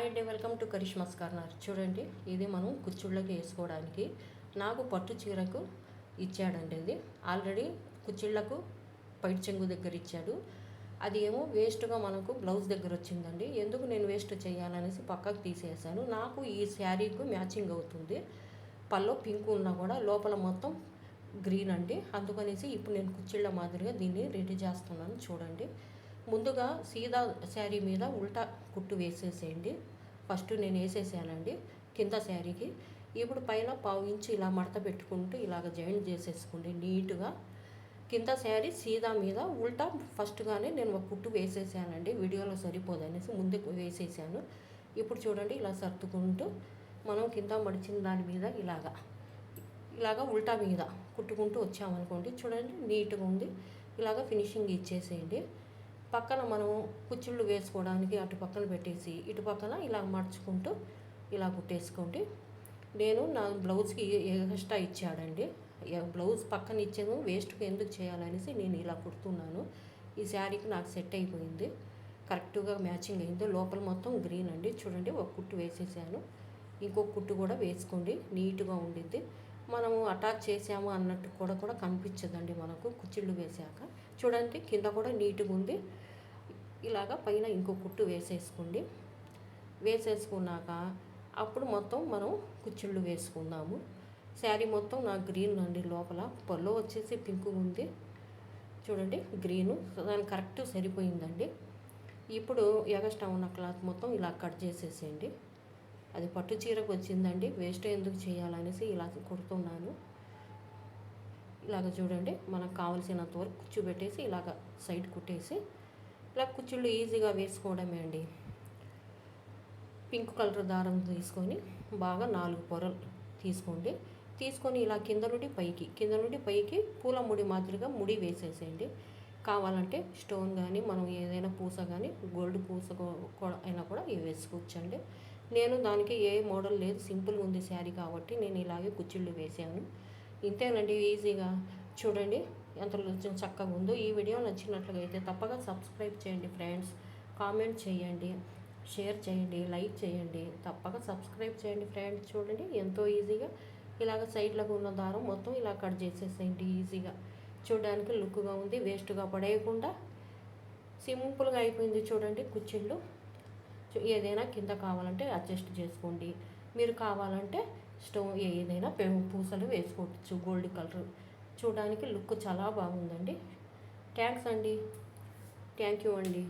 Hi అండి welcome to Karishma's corner. చూడండి ఇది మనం కుచ్చుళ్ళకి వేసుకోవడానికి నాకు పట్టు చీరకు ఇచ్చాడండి ఇది. ఆల్రెడీ కుచ్చిళ్ళకు పైట్ చెంగు దగ్గర ఇచ్చాడు. అది ఏమో వేస్ట్గా మనకు బ్లౌజ్ దగ్గర వచ్చిందండి. ఎందుకు నేను వేస్ట్ చేయాలనేసి పక్కకు తీసేసాను నాకు ఈ శారీకు మ్యాచింగ్ అవుతుంది. పల్లో పింక్ ఉన్నా కూడా లోపల మొత్తం గ్రీన్ అండి. అందుకనేసి ఇప్పుడు నేను కుచ్చిళ్ళ మాదిరిగా దీన్ని రెడీ చేస్తున్నాను. చూడండి. ముందుగా సీదా శారీ మీద ఉల్టా కుట్టు వేసేసేయండి. ఫస్ట్ నేను వేసేసానండి కింద శారీకి. ఇప్పుడు పైన పావు ఇంచు ఇలా మడత పెట్టుకుంటూ ఇలాగ జాయింట్ చేసేసుకోండి నీట్గా. కింద శారీ సీదా మీద ఉల్టా ఫస్ట్గానే నేను ఒక కుట్టు వేసేసానండి. వీడియోలో సరిపోదనేసి ముందుకు వేసేసాను. ఇప్పుడు చూడండి ఇలా సర్దుకుంటూ మనం కింద మడిచిన దాని మీద ఇలాగా ఇలాగ ఉల్టా మీద కుట్టుకుంటూ వచ్చామనుకోండి చూడండి నీట్గా ఉంది. ఇలాగ ఫినిషింగ్ ఇచ్చేసేయండి. పక్కన మనం కుచ్చుళ్ళు వేసుకోవడానికి అటు పక్కన పెట్టేసి ఇటు పక్కన ఇలా మడుచుకుంటూ ఇలా కుట్టేసుకోండి. నేను నా బ్లౌజ్కి ఎక్స్ట్రా ఇచ్చాడండి? బ్లౌజ్ పక్కన ఇచ్చాను వేస్ట్కి ఎందుకు చేయాలనేసి నేను ఇలా కుడుతున్నాను. ఈ శారీకి నాకు సెట్ అయిపోయింది. కరెక్ట్గా మ్యాచింగ్ అయింది. లోపల మొత్తం గ్రీన్ అండి. చూడండి ఒక కుట్టు వేసేసాను. ఇంకో కుట్టు కూడా వేసుకోండి. నీట్గా ఉండిద్ది. మనము అటాచ్ చేసాము అన్నట్టు కూడా కూడా కనిపించదండి మనకు కుచ్చిళ్ళు వేసాక చూడండి కింద కూడా నీట్గా ఉంది. ఇలాగా పైన ఇంకో కుట్టు వేసేసుకోండి. వేసేసుకున్నాక అప్పుడు మొత్తం మనం కుచ్చిళ్ళు వేసుకుందాము. శారీ మొత్తం నాకు గ్రీన్ అండి లోపల. పొల్లో వచ్చేసి పింక్ ఉంది. చూడండి గ్రీను. దాని కరెక్ట్ సరిపోయిందండి. ఇప్పుడు ఎగస్ట్రా ఉన్న క్లాత్ మొత్తం ఇలా కట్ చేసేసేయండి. అది పట్టు చీరకు వచ్చిందండి. వేస్ట్ ఎందుకు చేయాలనేసి ఇలా కుడుతున్నాను. ఇలాగ చూడండి మనకు కావలసినంత వరకు కుచ్చు పెట్టేసి ఇలాగ సైడ్ కుట్టేసి ఇలా కుచ్చుళ్ళు ఈజీగా వేసుకోవడమే అండి. పింక్ కలర్ దారం తీసుకొని బాగా నాలుగు పొరలు తీసుకోండి. తీసుకొని ఇలా కింద నుండి పైకి కింద నుండి పైకి పూల ముడి మాదిరిగా ముడి వేసేసేయండి. కావాలంటే స్టోన్ కానీ మనం ఏదైనా పూస కానీ గోల్డ్ పూస కూడా అయినా కూడా ఇవి వేసుకోవచ్చండి. నేను దానికి ఏ మోడల్ లేదు. సింపుల్గా ఉంది శారీ కాబట్టి నేను ఇలాగే కుచ్చిళ్ళు వేసాను ఇంతేనండి ఈజీగా. చూడండి ఎంత చక్కగా ఉందో. ఈ వీడియో నచ్చినట్లుగా అయితే తప్పగా సబ్స్క్రైబ్ చేయండి ఫ్రెండ్స్. కామెంట్ చేయండి. షేర్ చేయండి. లైక్ చేయండి. తప్పక సబ్స్క్రైబ్ చేయండి ఫ్రెండ్స్. చూడండి ఎంతో ఈజీగా. ఇలాగ సైడ్లకు ఉన్న దారం మొత్తం ఇలా కట్ చేసేసేయండి ఈజీగా. చూడడానికి లుక్గా ఉంది. వేస్ట్గా పడేయకుండా సింపుల్గా అయిపోయింది చూడండి కుచ్చిళ్ళు. ఏదైనా కింద కావాలంటే అడ్జస్ట్ చేసుకోండి. మీరు కావాలంటే స్టోన్ ఏదైనా పె- పూసలు వేసుకోవచ్చు. Gold colour. చూడడానికి లుక్ చాలా బాగుందండి. థ్యాంక్స్ అండి. థ్యాంక్ యూ అండి.